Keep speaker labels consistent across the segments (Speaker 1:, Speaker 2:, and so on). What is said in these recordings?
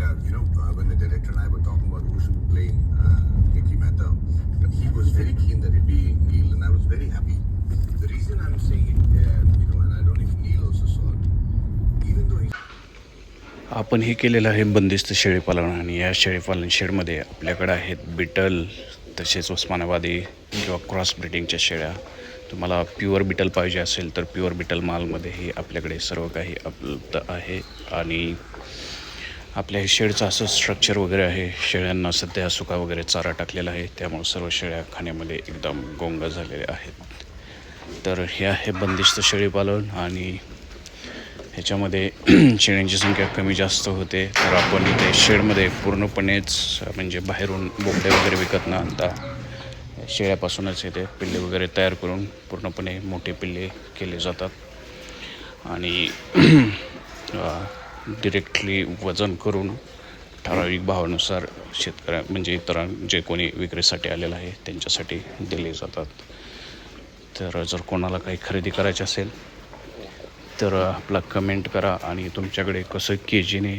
Speaker 1: And uh, you know, uh, when the director and I were talking about who should be playing uh, Nicky Mehta, he was very keen that it be Neil, and I was very happy. The reason I'm saying it, uh, you know, and I don't know if Neil also saw it, even though he
Speaker 2: आपण हे केलेलं आहे बंदिस्त शेळीपालन आणि या शेळीपालन शेडमध्ये आपल्याकडे आहेत बिटल तसेच उस्मानाबादी किंवा क्रॉस ब्रिडिंगच्या शेळ्या तुम्हाला प्युअर बिटल पाहिजे असेल तर प्युअर बिटल मालमध्येही आपल्याकडे सर्व काही उपलब्ध आहे आणि आपल्या हे शेडचं असं स्ट्रक्चर वगैरे आहे. शेळ्यांना सध्या सुका वगैरे चारा टाकलेला आहे. त्यामुळे सर्व शेळ्या खाण्यामध्ये एकदम गोंग झालेल्या आहेत. तर हे आहे बंदिस्त शेळीपालन आणि ह्याच्यामध्ये शेळ्यांची संख्या कमी जास्त होते. तर आपण इथे शेडमध्ये पूर्णपणेच म्हणजे बाहेरून बोकडे वगैरे विकत न आणता शेळ्यापासूनच इथे पिल्ले वगैरे तयार करून पूर्णपणे मोठे पिल्ले केले जातात. आणि डिरेक्टली वजन करून ठराविक भावानुसार शेतकऱ्या म्हणजे इतर जे कोणी विक्रीसाठी आलेलं आहे त्यांच्यासाठी दिले जातात. तर जर कोणाला काही खरेदी करायची असेल तर आपला कमेंट करा आणि तुमच्याकडे कसं के जीने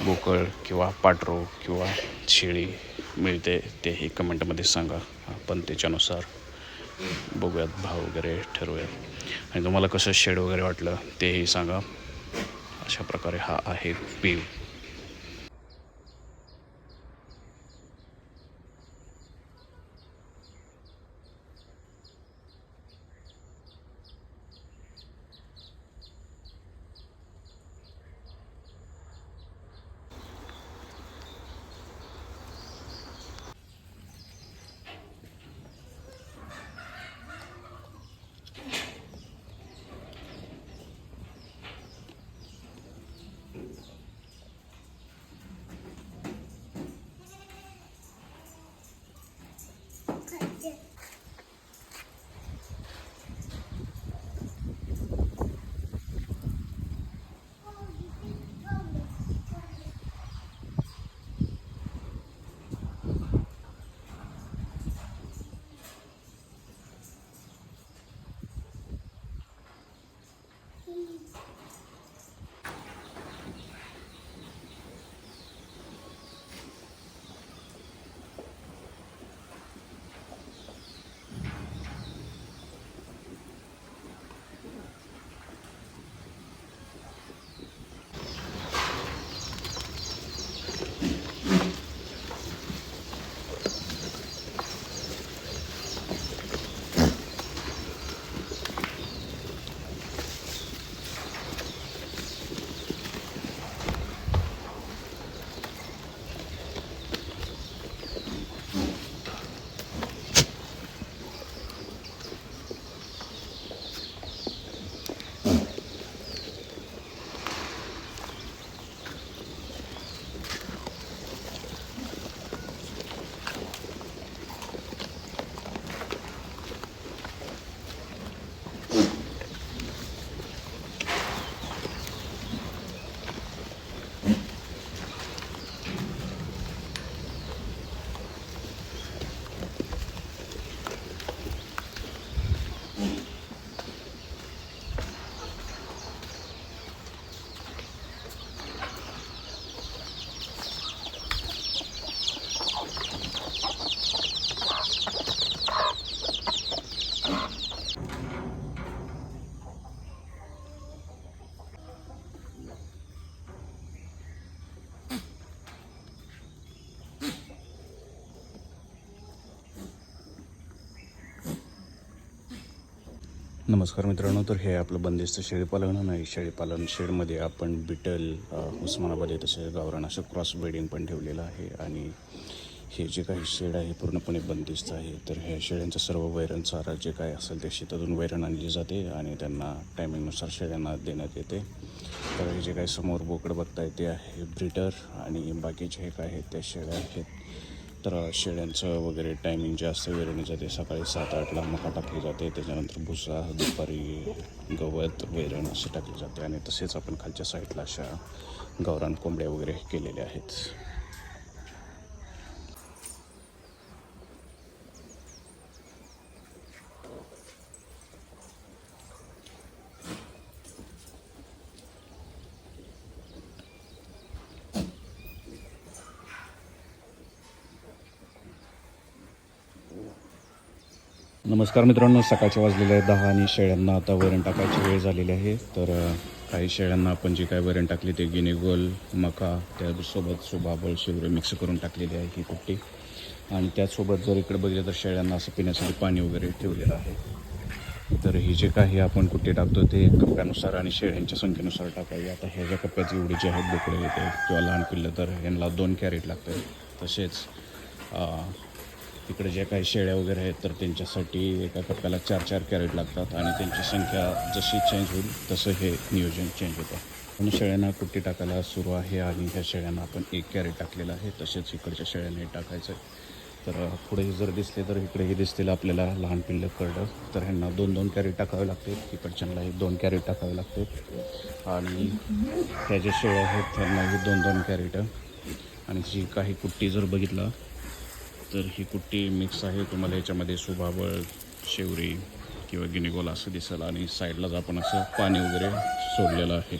Speaker 2: बोकळ किंवा पाटरो किंवा शेळी मिळते तेही कमेंटमध्ये सांगा. आपण त्याच्यानुसार बघूयात भाव वगैरे ठरवूयात. आणि तुम्हाला कसं शेड वगैरे वाटलं तेही सांगा. अशा प्रकारे हा आहे वेव. नमस्कार मित्रांनो तर हे आपलं बंदिस्त शेळीपालन नाही शेळीपालन शेडमध्ये आपण बिटल उस्मानाबाद तसेच गावरान असं क्रॉस ब्रीडिंग पण ठेवलेलं आहे आणि हे जे काही शेड आहे पूर्णपणे बंदिस्त आहे. तर ह्या शेळ्यांचं सर्व वैरण चारा जे काय असेल ते शेतातून वैरण आणली जाते आणि त्यांना टायमिंगनुसार शेळ्यांना देण्यात येते. तर हे जे काही समोर बोकड बघताय ते आहे ब्रिटर आणि बाकीचे हे काय आहेत त्या शेळ्या आहेत. तर शेळ्यांचं वगैरे टायमिंग जे असतं वेरणीचं जाते. सकाळी सात आठला मका टाकली जाते. त्याच्यानंतर भुसा दुपारी गवत वैरण असे टाकले जाते. आणि तसेच आपण खालच्या साईडला अशा गौरान कोंबड्या वगैरे केलेल्या आहेत. नमस्कार मित्रांनो सकाळच्या वाजलेले आहे दहा आणि शेळ्यांना आता वरण टाकायची वेळ झालेली आहे. तर काही शेळ्यांना आपण जे काय वरण टाकली ते गिनेगोल मका त्यासोबत सुबाबळ शिवरे मिक्स करून टाकलेली आहे ही कुट्टी. आणि त्याचसोबत जर इकडे बघितलं तर शेळ्यांना असं पिण्यासाठी पाणी वगैरे ठेवलेलं आहे. तर ही जे काही आपण कुट्टी टाकतो ते कप्प्यानुसार आणि शेळ्यांच्या संख्येनुसार टाकावी. आता ह्या ज्या कप्प्याचे एवढे जे आहेत बोकडे येते किंवा लहान पिल्लं तर ह्यांना दोन कॅरेट लागतात. तसेच तिकडे जे काही शेळ्या वगैरे आहेत तर त्यांच्यासाठी एका कप्प्याला चार चार कॅरेट लागतात आणि त्यांची संख्या जशी चेंज होईल तसं हे नियोजन चेंज होतं. पण शेळ्यांना कुट्टी टाकायला सुरू आहे आणि ह्या शेळ्यांना आपण एक कॅरेट टाकलेलं आहे. तसेच इकडच्या शेळ्यांना टाकायचं आहे तर पुढे जर दिसले तर इकडेही दिसतील आपल्याला लहान पिल्लं करडं. तर ह्यांना दोन दोन कॅरेट टाकावे लागते इकडच्यांनाही दोन कॅरेट टाकावे लागते आणि ह्या ज्या शेळ्या आहेत त्यांनाही दोन दोन कॅरेट. आणि जी काही कुट्टी जर बघितला तर ही कुट्टी मिक्स आहे. तुम्हाला याच्यामध्ये सुभाबळ शेवरी किंवा गिनीगोल असं दिसेल आणि साईडलाच आपण असं पाणी वगैरे सोडलेलं आहे.